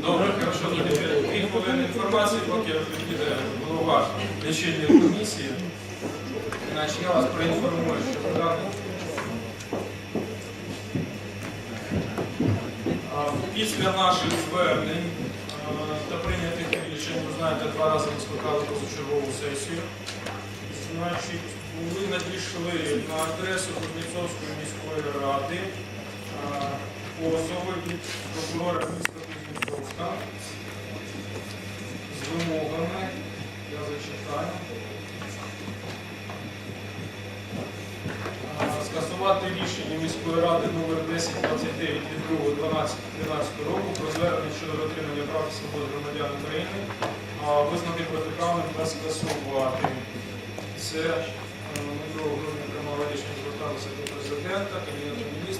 Добре, хорошо, дві хвилини інформації, поки піде голова лічильної комісії. Значить, я вас проінформую, що даний Після наших звернень та прийнятих рішень, ви знаєте, два рази ми скликали позачергову сесію. Значить, ви надійшли на адресу Кузнєцовської міської ради від прокурора міста Кузнєцовська з вимогами, я зачитаю. Скасувати рішення міської ради номер 1029 від 2.12.13 року про звернення щодо дотримання прав і свобод громадян України, визнати протиправним та скасувати. Це е, ми 2 грудня приймали рішення зверталися до президента, Кабінету міністрів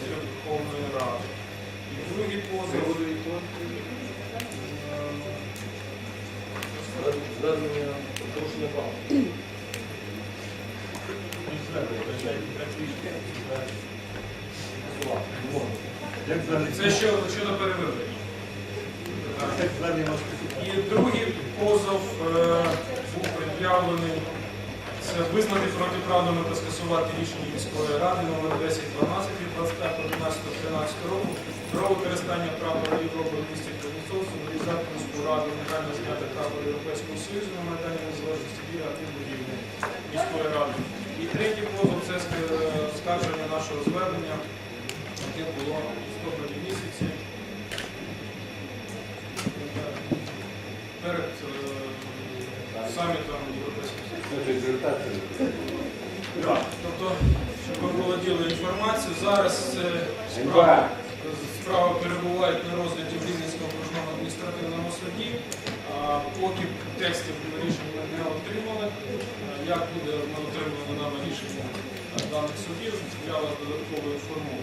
Звернення порушення права. Це що, щодо. Як І другий позов е, був пред'явлений. Це визнати протиправними та скасувати рішення міської ради номер 1012 від 25.11.13 року про використання прапора Європи в місті ради негайно зняти прапор Європейського Союзу на Майдані Незалежності біля будівлі міської ради. І третій позов це скарження нашого звернення, яке було в листопаді місяці. перед е, самітом Європейського Союзу. Тобто, щоб ви володіли інформацією, зараз е, справа, справа перебуває на розгляді в Рівненському поки текстів ми не отримали, е, як буде ми отримано нами рішення е, даних судів, я вас додатково інформую.